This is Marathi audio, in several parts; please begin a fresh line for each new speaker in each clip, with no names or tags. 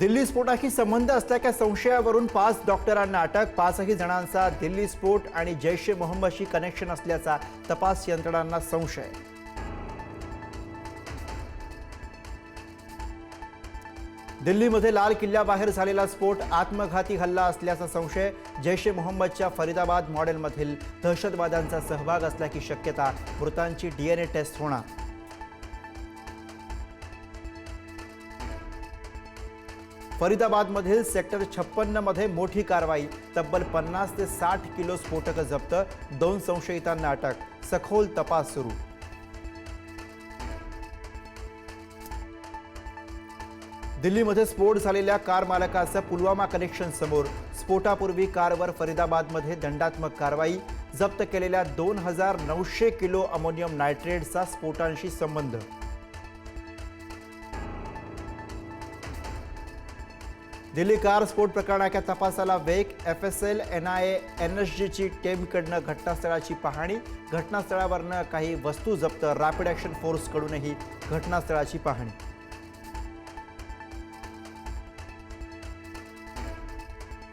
दिल्ली स्फोटाशी संबंध असल्याच्या संशयावरून पाच डॉक्टरांना अटक. पाचही जणांचा दिल्ली स्फोट आणि जैश ए मोहम्मदशी कनेक्शन असल्याचा तपास यंत्रणांना संशय. दिल्लीमध्ये लाल किल्ल्याबाहेर झालेला स्फोट आत्मघाती हल्ला असल्याचा संशय जैश ए मोहम्मदच्या फरीदाबाद मॉडेलमधील दहशतवाद्यांचा सहभाग असल्याची शक्यता मृतांची डीएनए टेस्ट होणार. फरीदाबादमधील सेक्टर छप्पन्नमध्ये मोठी कारवाई. तब्बल पन्नास ते साठ किलो स्फोटकं जप्त. दोन संशयितांना अटक. सखोल तपास सुरू. दिल्लीमध्ये स्फोट झालेल्या कार मालकाचं पुलवामा कनेक्शन समोर. स्फोटापूर्वी कारवर फरीदाबादमध्ये दंडात्मक कारवाई. जप्त केलेल्या दोन हजार नऊशे किलो अमोनियम नायट्रेटचा स्फोटांशी संबंध. दिल्ली कार स्फोट प्रकरणाच्या तपासाला वेग F S L N I A N S जीची टीमकडनं घटनास्थळाची पाहणी. घटनास्थळावरनं काही वस्तू जप्त रॅपिड ॲक्शन फोर्सकडूनही घटनास्थळाची पाहणी.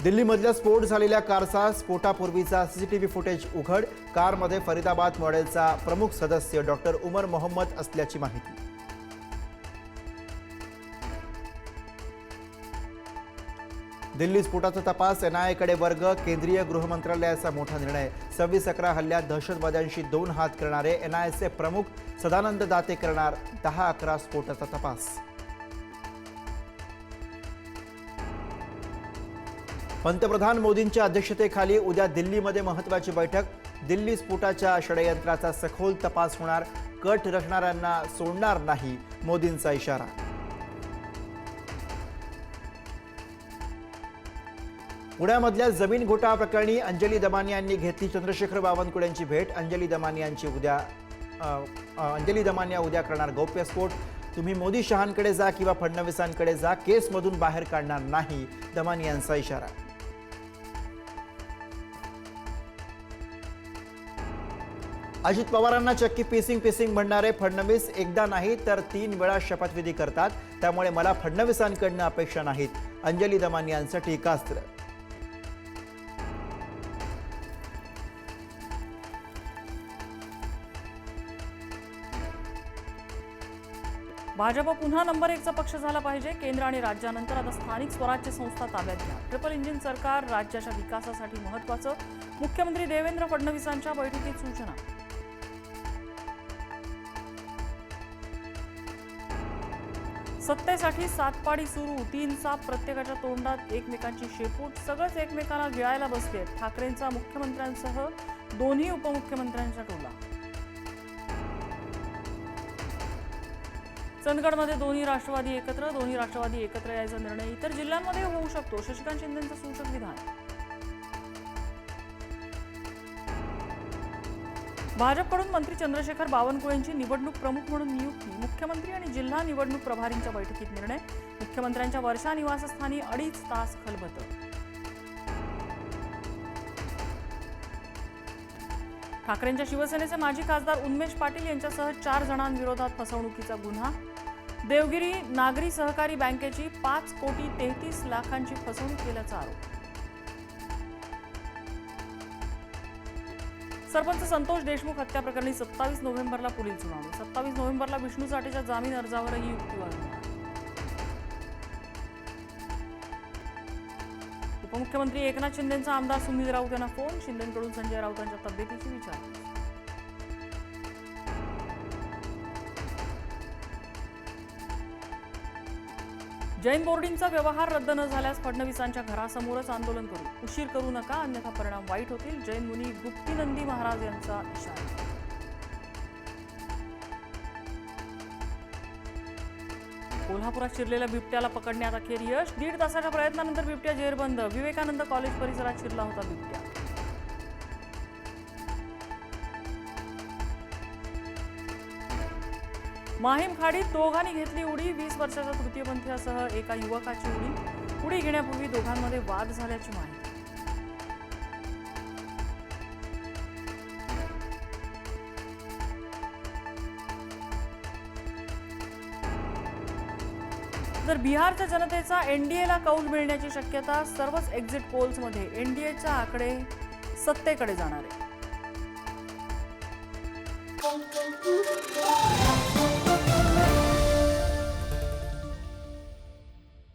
दिल्लीमधल्या स्फोट झालेल्या कारचा स्फोटापूर्वीचा सीसीटीव्ही फुटेज उघड. कारमध्ये फरीदाबाद मॉडेलचा प्रमुख सदस्य डॉक्टर उमर मोहम्मद असल्याची माहिती. दिल्ली स्फोटाचा तपास एनआयएकडे वर्ग केंद्रीय गृह मंत्रालयाचा मोठा निर्णय. सव्वीस अकरा हल्ल्यात दहशतवाद्यांशी दोन हात करणारे एनआयएचे प्रमुख सदानंद दाते करणार दहा अकरा स्फोटाचा तपास. पंतप्रधान मोदींच्या अध्यक्षतेखाली उद्या दिल्लीमध्ये महत्वाची बैठक. दिल्ली स्फोटाच्या षडयंत्राचा सखोल तपास होणार. कट रचणाऱ्यांना सोडणार नाही मोदींचा इशारा. पुण्यामधल्या जमीन घोटाळा प्रकरणी अंजली दमानी यांनी घेतली चंद्रशेखर बावनकुळे यांची भेट. अंजली दमानी यांची उद्या अंजली दमानिया उद्या करणार गौप्यस्फोट तुम्ही मोदी शहांकडे जा किंवा फडणवीसांकडे जा केसमधून बाहेर काढणार नाही दमानी यांचा इशारा. अजित पवारांना चक्की पिसिंग पिसिंग म्हणणारे फडणवीस एकदा नाही तर तीन वेळा शपथविधी करतात. त्यामुळे मला फडणवीसांकडनं अपेक्षा नाहीत. अंजली दमानी यांचं टीकास्त्र.
भाजप पुन्हा नंबर एकचा पक्ष झाला पाहिजे. केंद्र आणि राज्यानंतर आता स्थानिक स्वराज्य संस्था ताब्यात घ्या. ट्रिपल इंजिन सरकार राज्याच्या विकासासाठी महत्वाचं मुख्यमंत्री देवेंद्र फडणवीसांच्या बैठकीत सूचना. सत्तेसाठी सातपाडी सुरू. तीन साप प्रत्येकाच्या तोंडात एकमेकांची शेपूट. सगळंच एकमेकांना गिळायला बसले ठाकरेंचा मुख्यमंत्र्यांसह दोन्ही उपमुख्यमंत्र्यांचा टोला. चंदगडमध्ये दोन्ही राष्ट्रवादी एकत्र दोन्ही राष्ट्रवादी एकत्र यायचा निर्णय इतर जिल्ह्यांमध्ये होऊ शकतो. शशिकांत शिंदेचं सूचक विधान. भाजपकडून मंत्री चंद्रशेखर बावनकुळेंची निवडणूक प्रमुख म्हणून नियुक्ती मुख्यमंत्री आणि जिल्हा निवडणूक प्रभारींच्या बैठकीत निर्णय मुख्यमंत्र्यांच्या वर्षा निवासस्थानी अडीच तास खलबत. ठाकरेंच्या शिवसेनेचे माजी खासदार उन्मेष पाटील यांच्यासह चार जणांविरोधात फसवणुकीचा गुन्हा देवगिरी नागरी सहकारी बँकेची पाच कोटी तेहतीस लाखांची फसवणूक केल्याचा आरोप. सरपंच संतोष देशमुख हत्या प्रकरणी सत्तावीस नोव्हेंबरला पुढील सुनावणी. सत्तावीस नोव्हेंबरला विष्णू साठेच्या जामीन अर्जावरही युक्तिवाद उपमुख्यमंत्री एकनाथ शिंदेचा आमदार सुनील राऊत यांना फोन शिंदेकडून संजय राऊतांच्या तब्येतीची विचार जैन बोर्डिंगचा व्यवहार रद्द न झाल्यास फडणवीसांच्या घरासमोरच आंदोलन करू. उशीर करू नका अन्यथा परिणाम वाईट होतील. जैन मुनी गुप्तीनंदी महाराज यांचा इशारा. कोल्हापुरात शिरलेल्या बिबट्याला पकडण्यात अखेर यश. दीड तासाच्या प्रयत्नानंतर बिबट्या जेरबंद. विवेकानंद कॉलेज परिसरात शिरला होता बिबट्या. माहीम खाडीत दोघांनी घेतली उडी. वीस वर्षाच्या तृतीयपंथीयासह एका युवकाची उडी. उडी घेण्यापूर्वी दोघांमध्ये वाद झाल्याची माहिती. तर बिहारच्या जनतेचा एनडीएला कौल मिळण्याची शक्यता सर्वच एक्झिट पोल्समध्ये एनडीएच्या आकडे सत्तेकडे जाणार आहे